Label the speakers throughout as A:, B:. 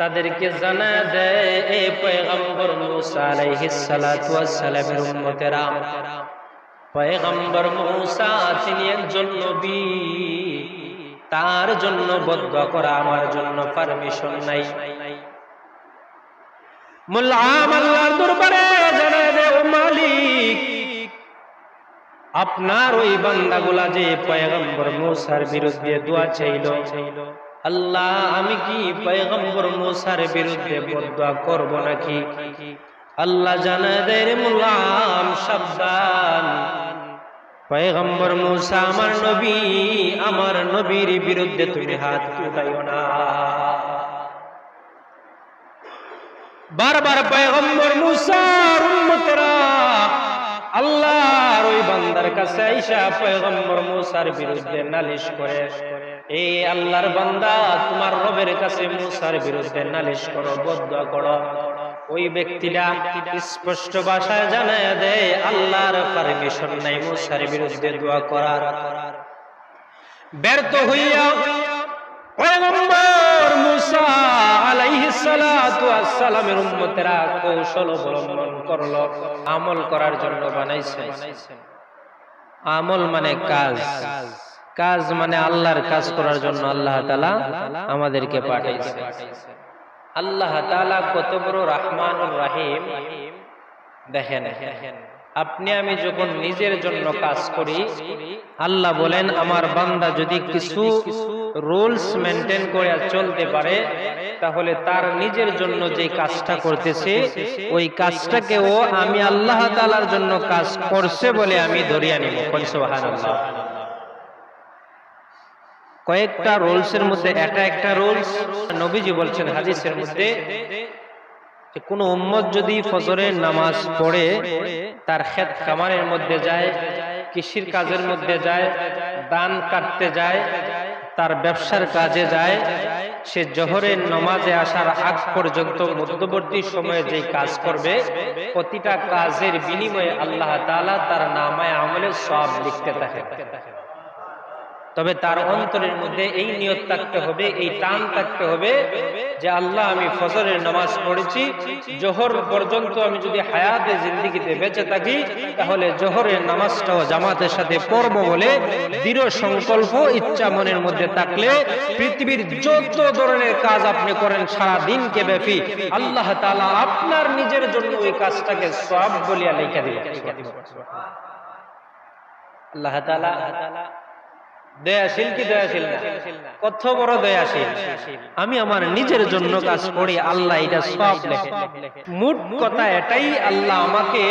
A: তাদেরকে জানা দেয়, এ পয়গম্বর মুসা পয়গম্বর তিনি একজন নবী। তার জন্য বদ্ধ করা আমার জন্য পারমিশন নাই। মালিক, আপনার ওই বান্দাগুলা যে পয়গম্বর মুসার বিরুদ্ধে দোয়া চাইল আল্লাহ, আমি কি পয়গম্বর মুসার বিরুদ্ধে বদয়া করব নাকি? আল্লাহ জানা দেয় রে মুলাম সাবধান। পয়গম্বর মুসা, আমার নবী, আমার নবীর বিরুদ্ধে তুমি হাত উঠাইও না। বারবার পয়গম্বর মুসার উম্মতরা আল্লাহর ওই বান্দার কাছে আইসা পয়গম্বর মুসার বিরুদ্ধে নালিশ করে। এই আল্লাহর বান্দা, তোমার রবের কাছে মুসার বিরুদ্ধে নালিশ করো, বদয়া করো। ওই ব্যক্তিটা স্পষ্ট ভাষায় জানায় দেয়, আল্লাহর পারমিশন নাই মুসার বিরুদ্ধে দোয়া করার। ব্যর্থ হইয়া পয়গম্বর মুসা আলাইহিস সালাতু সালামের উম্মতেরা কৌশল অবলম্বন করল, আমল করার জন্য বানাইছে। আমল মানে কাজ। কাজ মানে আল্লাহর কাজ করার জন্য আল্লাহ তালা আমাদেরকে পাঠাইছে। আল্লাহ তাআলা কত বড় রহমানুর রহিম। দেখেন, আপনি আমি যখন নিজের জন্য কাজ করি, আল্লাহ বলেন, আমার বান্দা যদি কিছু রুলস মেনটেন করে চলতে পারে, তাহলে তার নিজের জন্য যে কাজটা করতেছে, ওই কাজটাকেও আমি আল্লাহ তালার জন্য কাজ করছে বলে আমি ধরিয়া নিব সুবহানাল্লাহ। কয়েকটা রুলসের মধ্যে এটা একটা রুলস নবীজি বলছেন, হাদিসের মধ্যে কোনো উম্মত যদি ফজরের নামাজ পড়ে, তার ক্ষেত খামারের মধ্যে যায়, কৃষির কাজের মধ্যে যায় দান কাটতে যায়, তার ব্যবসার কাজে যায়, সে জহরের নমাজে আসার আগ পর্যন্ত মধ্যবর্তী সময়ে যে কাজ করবে, প্রতিটা কাজের বিনিময়ে আল্লাহ তাআলা তার নামায় আমলের সব লিখতে থাকে। তবে তার অন্তরের মধ্যে এই নিয়ত থাকতে হবে, এই টান থাকতে হবে যে আল্লাহ আমি ফজরের নামাজ পড়েছি, জোহর পর্যন্ত আমি যদি হায়াতে জিন্দিগিতে বেঁচে থাকি, তাহলে জোহরের নামাজটাও জামাতের সাথে পড়ব বলে দৃঢ় সংকল্প, ইচ্ছা মনের মধ্যে থাকলে পৃথিবীর যত ধরনের কাজ আপনি করেন সারা দিনকে ব্যাপী আল্লাহ তালা আপনার নিজের জন্য ওই কাজটাকে সব বলিয়া লেখা দিবেন। আল্লাহ তাআলা দয়াশীল কি দয়াশীল না? কত বড় দয়াশীল। আমি আমার নিজের জন্য কাজ করি, আল্লাহ এটা সব লেখে। মোট কথা এটাই, আল্লাহ আমাকে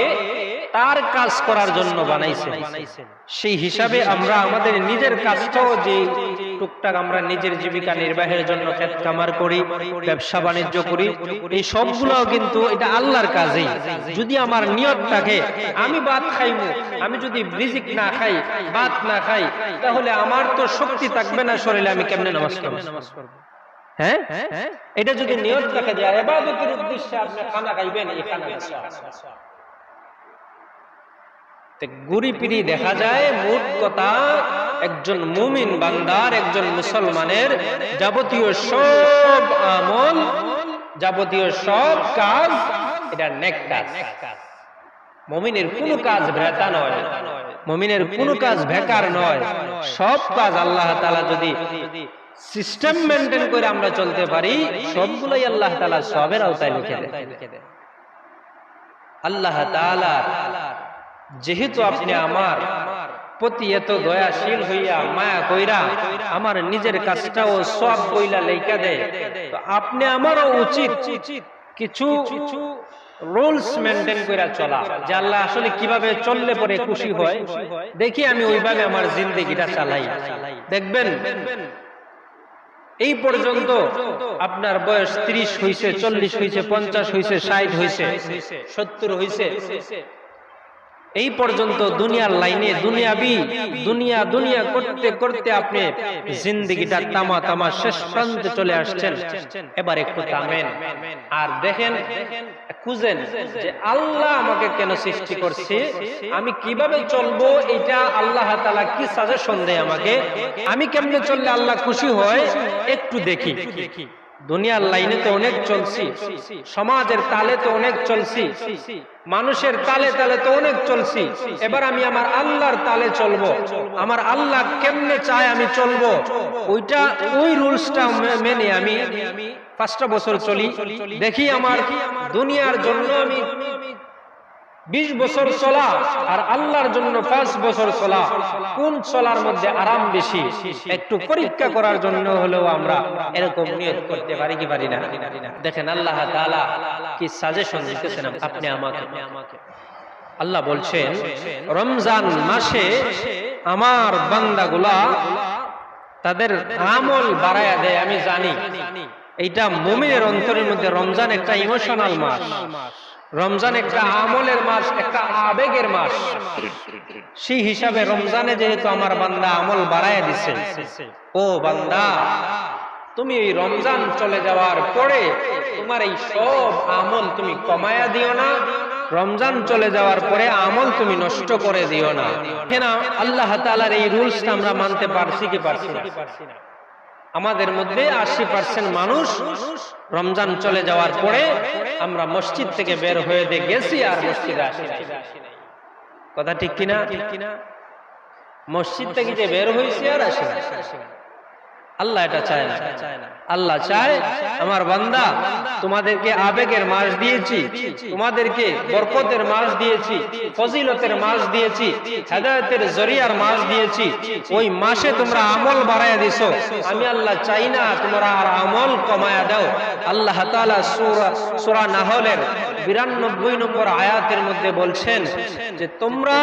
A: তার কাজ করার জন্য বানাইছে সেই হিসাবে আমরা আমাদের নিজের কাজটাও যে টুকটাক আমরা নিজের জীবিকা নির্বাহের জন্য ক্ষেত কামার করি, ব্যবসা বাণিজ্য করি, এই সবগুলোও কিন্তু এটা আল্লাহর কাজেই। যদি আমার নিয়ত থাকে, আমি ভাত খাইমু, আমি যদি রিজিক না খাই, ভাত না খাই, তাহলে আমার তো শক্তি থাকবে না শরীরে, আমি কেমনে নামাজ পড়ব? হ্যাঁ? এটা যদি নিয়ত থাকে যে ইবাদতের উদ্দেশ্যে আপনি খানা খাইবেন, এই খানা গুড়ি পিড়ি দেখা যায়, মোট কথা একজন মুমিন বান্দার, একজন মুসলমানের যাবতীয় সব আমল, যাবতীয় সব কাজ, এটা মমিনের কোনো কাজ ভ্রেতা নয়, মমিনের কোনো কাজ বেকার নয়, সব কাজ আল্লাহ তালা যদি সিস্টেম মেনটেন করে আমরা চলতে পারি, সবগুলোই আল্লাহ তালা সবের আওতায় লিখে দেয়। আল্লাহ তালা যেহেতু আপনি আমার প্রতি এত দয়াশীল হইয়া মায়া কইরা আমার নিজের কাজটাও সব কইলা লেখা দেয়। তো আপনি আমারও উচিত কিছু রুলস মেনটেন করে চলা যে আল্লাহ আসলে কীভাবে চললে পরে খুশি হয় দেখি আমি ওইভাবে আমার জিন্দগিটা চালাই। দেখবেন এই পর্যন্ত আপনার বয়স ত্রিশ হইছে চল্লিশ হইছে পঞ্চাশ হইছে ষাট হইছে সত্তর হইছে। এই পর্যন্ত দুনিয়ার লাইনে দুনিয়াবি, দুনিয়া দুনিয়া করতে করতে আপনি জিন্দগিটা তামা তামা শেষ প্রান্তে চলে আসছেন। এবার একটু থামেন। আর দেখেন, খুঁজেন যে আল্লাহ আমাকে কেন সৃষ্টি করছে, আমি কীভাবে চলবো এটা আল্লাহ তালা কি সাজেশন দেয় আমাকে? আমি কেমনে চললে আল্লাহ খুশি হয়? একটু দেখি। দুনিয়ার লাইনে তো অনেক চলছি, সমাজের তালে তো অনেক চলছি, মানুষের তালে তালে তো অনেক চলছি। এবার আমি আমার আল্লাহর তালে চলবো, আমার আল্লাহ কেমনে চায় আমি চলবো, ওইটা, ওই রুলসটা মেনে আমি পাঁচটা বছর চলি, দেখি আমার দুনিয়ার জন্য আমি বিশ বছর চলা আর আল্লাহর জন্য পাঁচ বছর চলা, কোন চলার মধ্যে আরাম বেশি? একটু পরীক্ষা করার জন্য হলেও আমরা এরকম নিয়ত করতে পারি কি পারি না? দেখেন আল্লাহ কি সাজেশন দিতেছেন আপনি আমাকে। আল্লাহ বলছেন, রমজান মাসে আমার বান্দাগুলা তাদের আমল বাড়ায়া দেয়, আমি জানি। এইটা মুমিনের অন্তরের মধ্যে রমজান একটা ইমোশনাল মাস। রমজান একটা আমলের মাস, একটা আবেগের মাস। সেই হিসাবে রমজানে যেহেতু আমার বান্দা আমল বাড়ায় দিছে, ও বান্দা, তুমি এই রমজান চলে যাওয়ার পরে তোমার এই সব আমল তুমি কমায়া দিও না, রমজান চলে যাওয়ার পরে আমল তুমি নষ্ট করে দিও না। আল্লাহ তালার এই রুলসটা আমরা মানতে পারছি কি পারছি না? আমাদের মধ্যে আশি পার্সেন্ট মানুষ রমজান চলে যাওয়ার পরে আমরা মসজিদ থেকে বের হয়ে দিয়ে গেছি আর মসজিদে আসি। কথা ঠিক কিনা মসজিদ থেকে যে বের হয়েছি আর আসি নাই। আল্লাহ এটা চায় না। আল্লাহ চায়, আমার বান্দা, তোমাদেরকে আবেগের মাস দিয়েছি, তোমাদেরকে বরকতের মাস দিয়েছি, ফজিলতের মাস দিয়েছি, হেদায়তের জরিয়ার মাস দিয়েছি, ওই মাসে তোমরা আমল বাড়াইয়া দিছো। আমি আল্লাহ চাই না তোমরা আর আমল কমায়া দাও। আল্লাহ তাআলা সূরা সূরা নাহলের 92 নম্বর আয়াতের মধ্যে বলছেন যে, তোমরা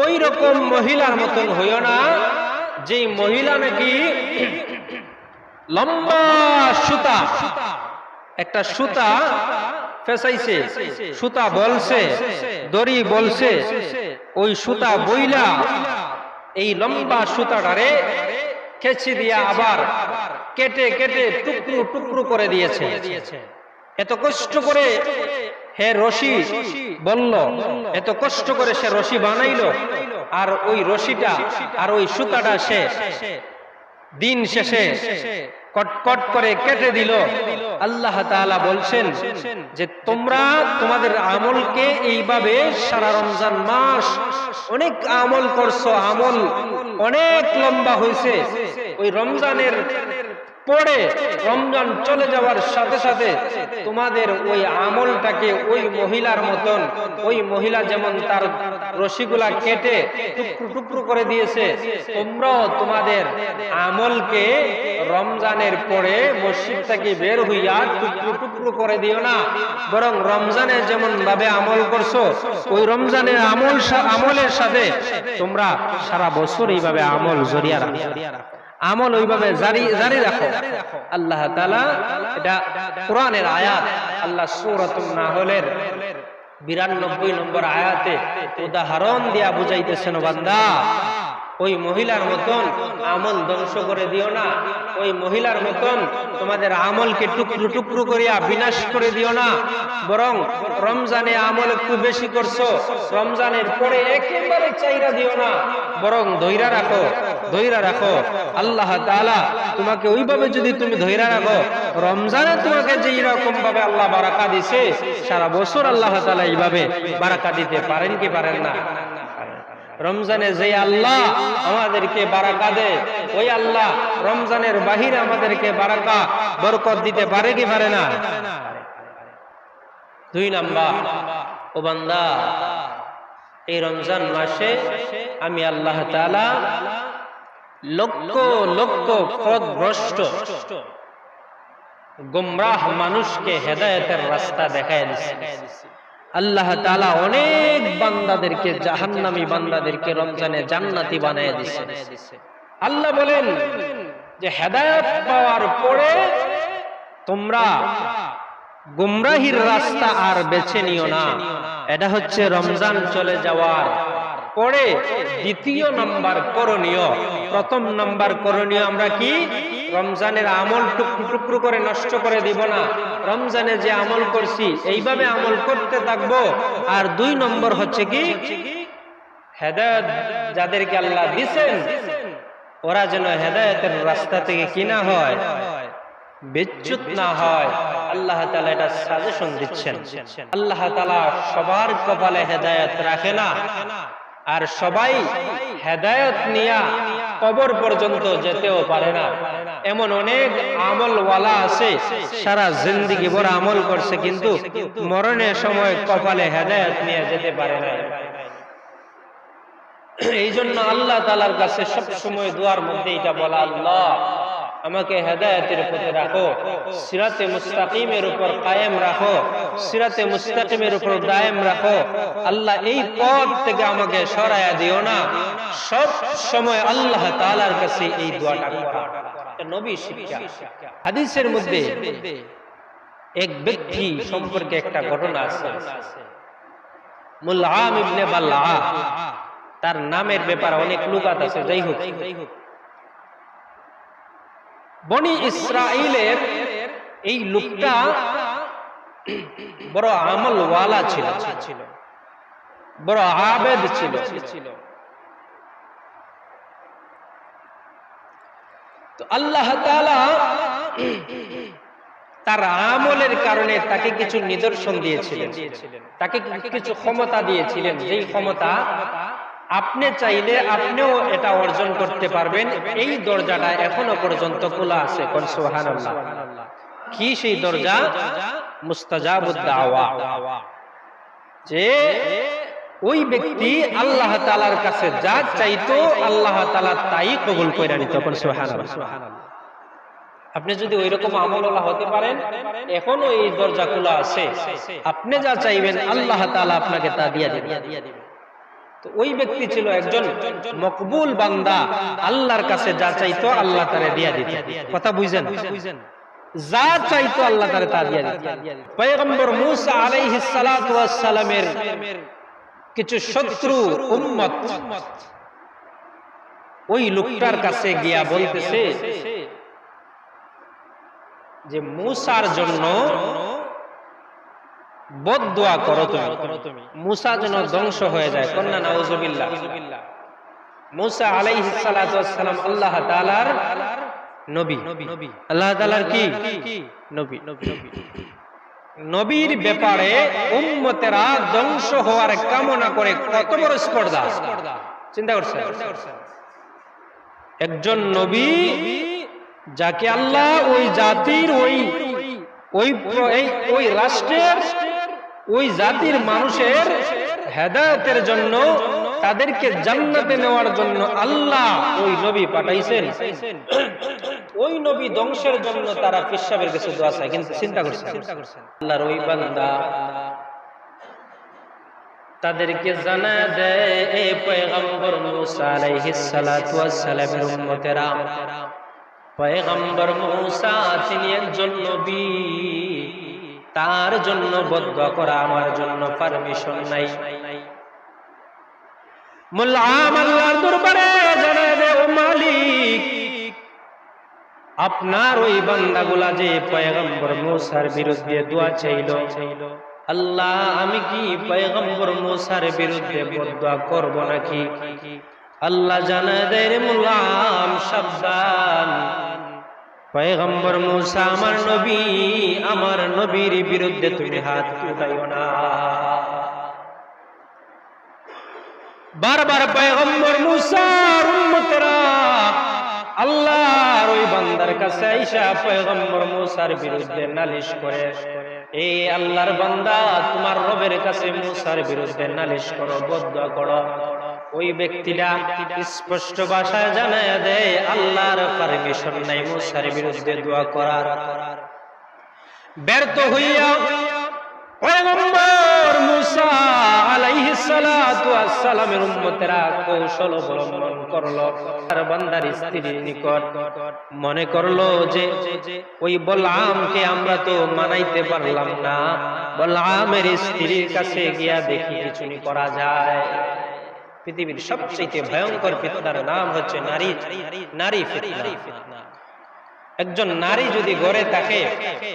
A: ওই রকম মহিলার মতন হইও না যে মহিলা নাকি লম্বা সুতা, একটা সুতা ফেসাইছে, সুতা বলছে, দড়ি বলছে, ওই সুতা বইলা এই লম্বা সুতাটারে খেচি দিয়া আবার কেটে কেটে টুকরো টুকরো করে দিয়েছে। এত কষ্ট করে হে রশি বলল, এত কষ্ট করে সে রশি বানাইলো আর ওই রশিটা আর ওই সুতাটা সে। দিন শেষে কটকট করে কেটে দিল। আল্লাহ তাআলা বলছেন যে, তোমরা তোমাদের আমলকে এইভাবে সারা রমজান মাস অনেক আমল করছ, আমল অনেক লম্বা হয়েছে। ওই রমজানের পরে রমজান চলে যাওয়ার সাথে সাথে তোমাদের ওই আমলটাকে ওই মহিলার মতন, ওই মহিলা যেমন তার রশিগুলা কেটে টুকরো টুকরো করে দিয়েছে, তোমরাও তোমাদের আমলকে রমজানের পরে মসজিদ থেকে বের হইয়া টুকরো টুকরো করে দিও না। বরং রমজানে যেমন ভাবে আমল করছ, ওই রমজানের আমল আমলের সাথে তোমরা সারা বছর এইভাবে আমল জড়িয়ে রাখো। আমল ওইভাবে জারি জারি রাখো। আল্লাহ তাআলা এটা কোরআনের আয়াত আল্লাহ সূরাতুন নাহলের বিরানব্বই নম্বর আয়াতে উদাহরণ দিয়া বুঝাইতেছেন বান্দা ওই মহিলার মতন আমল ধ্বংস করে দিও না ওই মহিলার মতন তোমাদের আমলকে টুকরো টুকরো করিয়া বিনাশ করে দিও না বরং রমজানে আমল একটু বেশি করছ রমজানের পরে একেবারে চাইরা দিও না বরং ধৈরা রাখো। ধৈরা রাখো। আল্লাহ তাআলা তোমাকে ওইভাবে যদি তুমি ধৈরা রাখো, রমজানে তোমাকে যে রকম ভাবে আল্লাহ বারাকা দিছে, সারা বছর আল্লাহ তালা এইভাবে বারাকা দিতে পারেন কি পারেন না? রমজানে যে আল্লাহ আমাদেরকে বারাকা দেয় ওই আল্লাহ রমজানের বাহিরে আমাদেরকে বারাকা, বরকত দিতে পারে কি পারে না? দুই নাম্বার, ও বান্দা, এই রমজান মাসে আমি আল্লাহ তাআলা লক্ষ লক্ষ পথভ্রষ্ট। গুমরাহ মানুষকে হেদায়েতের রাস্তা দেখায় দিচ্ছে আল্লাহ তাআলা অনেক বান্দাদেরকে, জাহান্নামী বান্দাদেরকে রমজানে জান্নাতি বানায় দিচ্ছে আল্লাহ বলেন যে হেদায়েত পাওয়ার পরে তোমরা গুমরাহির রাস্তা আর বেছে নিও না। এটা হচ্ছে রমজান চলে যাওয়ার পরে দ্বিতীয় নাম্বার করণীয়। প্রথম নাম্বার করণীয় আমরা কি? রমজানের আমল টুকরো টুকরো করে নষ্ট করে দিব না। রমজানে যে আমল করছি, এইভাবে আমল করতে থাকব। আর দুই নম্বর হচ্ছে কি? হেদায়ত যাদেরকে আল্লাহ দিছেন, ওরা যেন হেদায়তের রাস্তা থেকে কিনা হয়, বিচ্যুত না হয়। আল্লাহ তালা এটা সাজেশন দিচ্ছেন। আল্লাহ তালা সবার কপালে হেদায়ত রাখে না। আর সবাই হেদায়ত নিয়া কবর পর্যন্ত যেতেও পারে না। এমন অনেক আমল ওয়ালা আছে, সারা জিন্দিগি বড় আমল করছে, কিন্তু মরণের সময় কপালে হেদায়ত নিয়ে যেতে পারে না এই জন্য আল্লাহ তালার কাছে সব সময় দুয়ার মধ্যে এটা বলা আল্লাহ আমাকে হেদায়তের পথে রাখো, সিরাতে মুস্তাকিমের উপর কায়েম রাখো, সিরাতে মুস্তাকিমের উপর দায়েম রাখো। আল্লাহ এই পথ থেকে আমাকে সরায়া দিও না। সব সময় আল্লাহ তাআলার কাছে এই দোয়াটা নবী শিক্ষা। হাদিসের মধ্যে এক ব্যক্তি সম্পর্কে একটা ঘটনা আছে। মুলআম ইবনে তার নামের ব্যাপারে অনেক লুকাত আছে, যাই হোক। বনি ইসরাইলের এই লোকটা বড় আমল ওয়ালা ছিল। বড় আবেদ ছিল তো আল্লাহ তার আমলের কারণে তাকে কিছু নিদর্শন দিয়েছিলেন। তাকে কিছু ক্ষমতা দিয়েছিলেন। যেই ক্ষমতা আপনি চাইলে আপনিও এটা অর্জন করতে পারবেন। এই দরজাটা এখনও পর্যন্ত খোলা আছে। কি সেই দরজা? মুস্তাজাবুদ দাওয়া। যে ওই ব্যক্তি আল্লাহ তালার কাছে যা চাইতো, আল্লাহ তালা তাই কবুল করে নিত। আপনি যদি ওই রকম আমলওয়ালা হতে পারেন, এখনও এই দরজা খোলা আছে। আপনি যা চাইবেন, আল্লাহ তালা আপনাকে তা দিয়ে দিবেন। তো ওই ব্যক্তি ছিল একজন মকবুল বান্দা। আল্লাহর কাছে যা চাইতো আল্লাহ তারে দিয়া দিত। কথা বুঝেন? যা চাইতো আল্লাহ তারে তা দিয়া দিত। পয়গম্বর মুসা সালাতু কিছু শত্রু উম্মত ওই লোকটার কাছে গিয়া বলতেছে যে, মুসার জন্য বদোয়া করো তুমি। মুসা যেন ধ্বংস হয়ে যায়। কন্যা নাউজুবিল্লাহ মুসা আলাইহিস সালাতু ওয়াসসালাম আল্লাহ তাআলার নবী। আল্লাহ তাআলার কি? নবী। নবীর ব্যাপারে উম্মতেরা ধ্বংস হওয়ার কামনা করে কত বড় স্পর্ধা। চিন্তা করছেন? একজন নবী যাকে আল্লাহ ওই জাতির ওই ওই ওই রাষ্ট্রের ওই জাতির মানুষের হেদায়তের জন্য, তাদেরকে জান্নাতে নেওয়ার জন্য আল্লাহ ওই নবী পাঠাইছেন। ওই নবী ধ্বংসের জন্য তারা পেশাবের কাছে দোয়া চায়, কিন্তু চিন্তা করছে আল্লাহর ওই বান্দা তাদেরকে জানা দেয় পয়গম্বর মুসা তিনি একজন নবী। তার জন্য বদ্ধ করা আমার জন্য পারমিশন নাই। মুল্লাম আল্লাহর দরবারে মালিক, আপনার ওই বান্দাগুলা যে পয়গম্বর মুসার বিরুদ্ধে দোয়া চাইল, আল্লাহ, আমি কি পয়গম্বর মুসার বিরুদ্ধে বদয়া করব নাকি? আল্লাহ জানা দেয় রে সাবধান পয়গম্বর মুসা, আমার নবী, আমার নবীর বিরুদ্ধে তুমি হাত উঠাইও না। বারবার পয়গম্বর মুসার উম্মতরা আল্লাহর ওই বান্দার কাছে আইসা পয়গম্বর মুসার বিরুদ্ধে নালিশ করে এই আল্লাহর বান্দা, তোমার রবের কাছে মুসার বিরুদ্ধে নালিশ করো বদ্ধ করো। ওই ব্যক্তিটা স্পষ্ট ভাষায় জানায় দেয়, আল্লাহর পারমিশন নাই মুসার বিরুদ্ধে দোয়া করার। ব্যর্থ হইয়া মনে করল যে, ওই বলআমকে আমরা তো মানাইতে পারলাম না। বলআমের স্ত্রীর কাছে গিয়া দেখি, কিছু করা যায়। পৃথিবীর সবচেয়ে ভয়ঙ্কর ফিতনার নাম হচ্ছে নারী নারী ফিতনা। একজন নারী যদি গড়ে থাকে,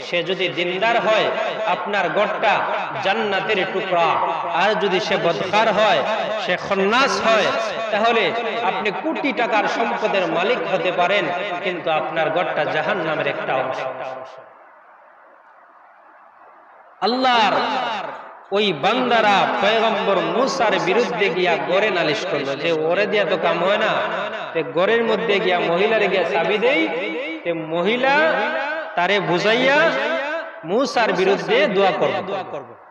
A: সে যদি দিনদার হয়, আপনার গড়টা জান্নাতের টুকরা। আর যদি সে বদকার হয়, সে খন্নাস হয়, তাহলে আপনি কোটি টাকার সম্পদের মালিক হতে পারেন, কিন্তু আপনার গড়টা জাহান নামের একটা অংশ। আল্লাহর ওই বান্দারা পয়গম্বর মুসার বিরুদ্ধে গিয়া গড়ে নালিশ করল যে ওরে দিয়া তো কাম হয় না। গড়ের মধ্যে গিয়া মহিলার গিয়া চাবি দেই। মহিলা তারে বুঝাইয়া মুসার বিরুদ্ধে দোয়া করব।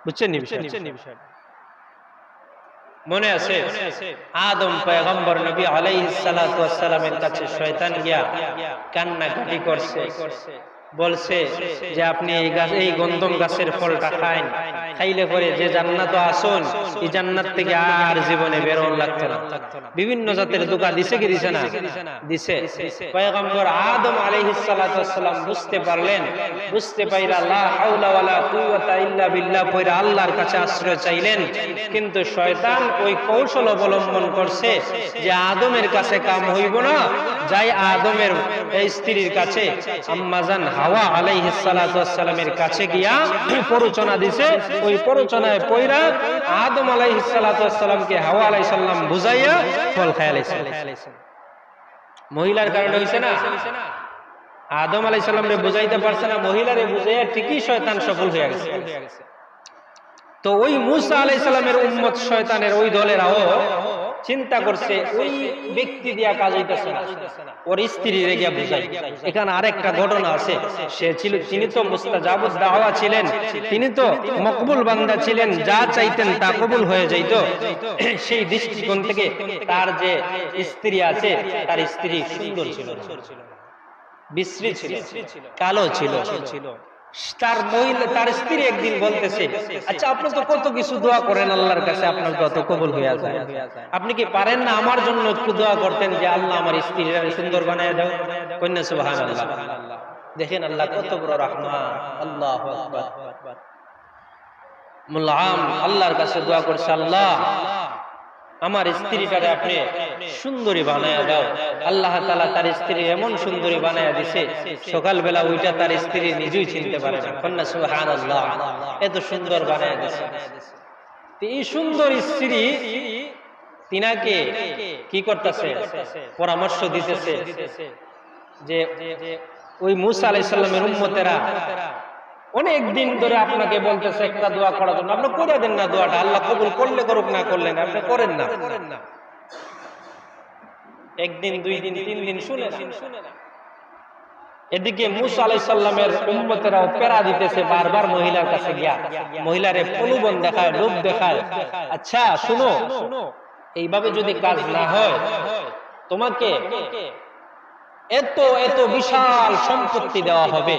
A: বুঝছেন মনে আছে। আদম পয়গম্বর নবী আলাইহিস সালাতু ওয়াস সালামের কাছে শয়তান গিয়া কান্নাকাটি করছে। বলছে যে আপনি এই গাছ এই গন্ধম গাছের ফলটা খাইন। খাইলে পরে যে জান্নাত আসুন, এই জান্নাত থেকে আর জীবনে বেরোন লাগতো না। বিভিন্ন জাতের দোকা দিছে কি দিছে না? দিছে। পয়গম্বর আদম আলাইহিস সালাম বুঝতে পারলেন। বুঝতে পাইরা লা হাওলা ওয়ালা কুওয়াতা ইল্লা বিল্লাহ পয়রা আল্লাহর কাছে আশ্রয় চাইলেন। কিন্তু শয়তান ওই কৌশল অবলম্বন করছে যে আদমের কাছে কাম হইব না। যাই আদমের এই স্ত্রীর কাছে আম্মাজান হাওয়া আলাইহিস সালাতু সালামের কাছে গিয়া প্ররোচনা দিছে, ওই প্ররোচনায় পয়রা আদম আলাইহিস সালাতু সালামকে হাওয়া আলাইহিস সালাম বুঝাইয়া ফল খায়ালাইছে মহিলার কারণে হইছে না? আদম আলাইহিস সালাম রে বুঝাইতে পারছে না, মহিলারে বুঝাইয়া ঠিকই শয়তান সফল হয়ে গেছে। তো ওই মুসা আলাই সালামের উম্মত শয়তানের ওই দলেরাও চিন্তা করছে, ওই ব্যক্তি দিয়া কাজ হইতেছে না। ওর স্ত্রী রেগিয়া বুঝাই। এখানে আরেকটা ঘটনা আছে। সে ছিল, তিনি তো মুস্তাজাবুদ দাওয়া ছিলেন। তিনি তো মকবুল বান্দা ছিলেন, যা চাইতেন তা কবুল হয়ে যাইত। সেই দৃষ্টিকোণ থেকে তার যে স্ত্রী আছে, তার স্ত্রী সুন্দর ছিল। বিশ্রী ছিল, কালো ছিল। তার মহিলা, তার স্ত্রী একদিন বলতেছে আচ্ছা আপনি তো কত কিছু দোয়া করেন আল্লাহর কাছে, আপনার যত কবুল হয়ে যায়। আপনি কি পারেন না আমার জন্য একটু দোয়া করতেন যে, আল্লাহ আমার স্ত্রীরা সুন্দর বানায় দাও। কন্যা সুবহান দেখেন আল্লাহ কত বড় রহমান। আল্লাহ মুলাম, আল্লাহর কাছে দোয়া করছে, আল্লাহ আমার স্ত্রীটারে আপনি সুন্দরী বানায় দাও। আল্লাহ তালা তার স্ত্রী এমন সুন্দরী বানায় দিছে, সকালবেলা ওইটা তার স্ত্রী নিজেই চিনতে পারে না। সুহান এত সুন্দর বানায় দিছে। এই সুন্দর স্ত্রী তিনাকে কি করতেছে? পরামর্শ দিতেছে যে ওই মুসা আলাইসাল্লামের উম্মতেরা অনেক দিন ধরে আপনাকে বলতেছে একটা দোয়া করার জন্য। আপনি করে দেন না দোয়াটা। আল্লাহ কবুল করলে করুক, না করলেন আপনি করেন না। একদিন, দুই দিন, তিন দিন শুনে এদিকে মুসা আলাই সাল্লামের উম্মতেরাও পেরা দিতেছে বারবার মহিলার কাছে গিয়া। মহিলারে প্রলোভন দেখায়, লোভ দেখায়। আচ্ছা শুনো। এইভাবে যদি কাজ না হয়, তোমাকে এত এত বিশাল সম্পত্তি দেওয়া হবে।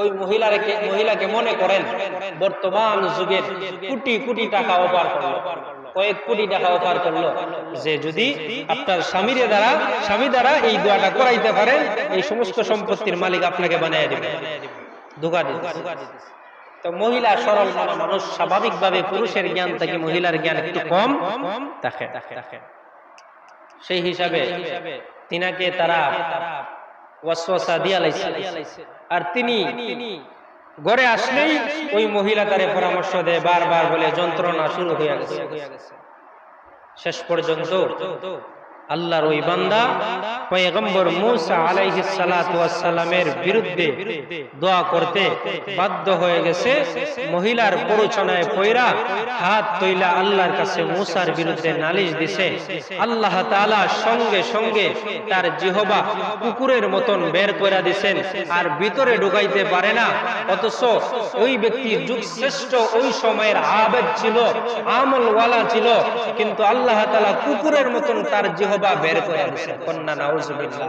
A: ওই মহিলাকে মহিলাকে মনে করেন, বর্তমান যুগের কোটি কোটি টাকা অপার করল। কয়েক কোটি টাকা অপার করল। যে যদি আপনার স্বামীর দ্বারা স্বামী দ্বারা এই দোয়াটা করাইতে পারেন এই সমস্ত সম্পত্তির মালিক আপনাকে বানিয়ে দিবে। ধোকা দিতে তো মহিলা সরল মনা, মানুষ স্বাভাবিকভাবে পুরুষের জ্ঞান থেকে মহিলার জ্ঞান একটু কম। থাকে সেই হিসাবে তিনাকে তারা ওয়াসওয়াসা দিয়া লাইছে আর তিনি ঘরে আসলেই ওই মহিলা তারে পরামর্শ দেয় বারবার বলে যন্ত্রণা শুরু হয়ে গেছে। শেষ পর্যন্ত আল্লাহর ওই বান্দা পয়গম্বর মুসা ওয়াস সালামের বিরুদ্ধে দোয়া করতে বাধ্য হয়ে গেছে। মহিলার প্ররোচনায় পয়রা হাত তৈলা আল্লাহর কাছে মুসার বিরুদ্ধে নালিশ দিছে। আল্লাহ তাআলা সঙ্গে সঙ্গে তার জিহবা কুকুরের মতন বের করে দিছেন, আর ভিতরে ঢুকাইতে পারে না। অথচ ওই ব্যক্তি যুগ শ্রেষ্ঠ ওই সময়ের আবেদ ছিল, আমলওয়ালা ছিল, কিন্তু আল্লাহ তাআলা কুকুরের মতন তার জিহবা বের করে কন্যা নাউজুবিল্লাহ।